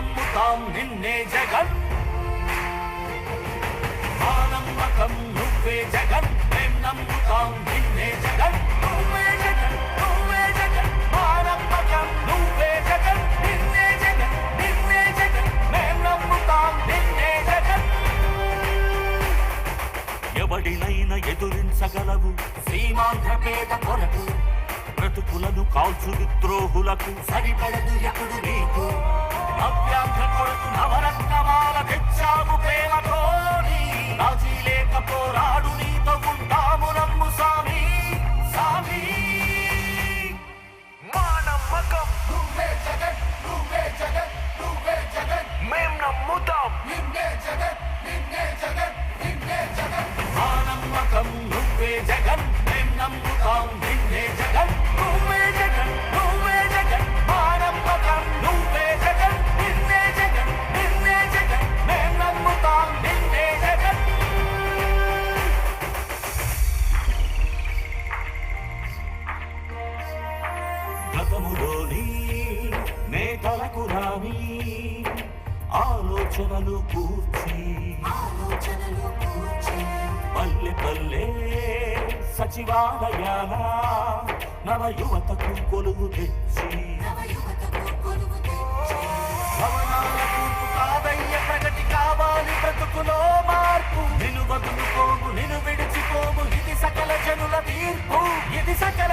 నమ్ముతాం నిన్నే జగన్. మా నమ్మకం నువ్వే జగన్. మేం నమ్ముతాం నిన్నే జగన్. నువ్వే జగన్ నువ్వే జగన్. మా నమ్మకం నువ్వే జగన్. నిన్నే జగన్ నిన్నే జగన్. మేం నమ్ముతాం నిన్నే జగన్. ఎవడినైనా ఎదురించగలవు. సీమాంధ్ర పేద కొరకు. బ్రతుకులను కాల్చు విద్రోహులకు సరిపడదు ఎప్పుడు నీకు. నవరత్నమాల తెచ్చాము ప్రేమతోని రాజీ లేక పోరాడు నీతో రాని ఆలోచనలు కూర్చి. పల్లె పల్లె సచివాలయాల నవ యువతకు కొలువు తెచ్చి. ప్రగతి కావాలి బ్రతుకులో మార్పు. నిన్ను వదులుకోము నిన్ను విడిచిపోము ఇది సకల జనుల తీర్పు. ఇది సకల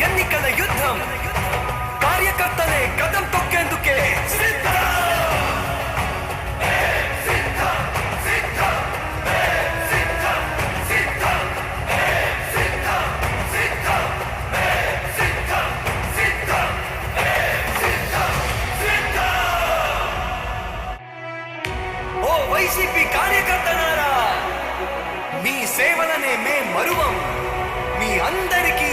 ఎన్నికల యుద్ధం కార్యకర్తలే కదం తొక్కేందుకే వైసీపీ కార్యకర్తనారా మీ సేవలనే మే మరువం మీ అందరికీ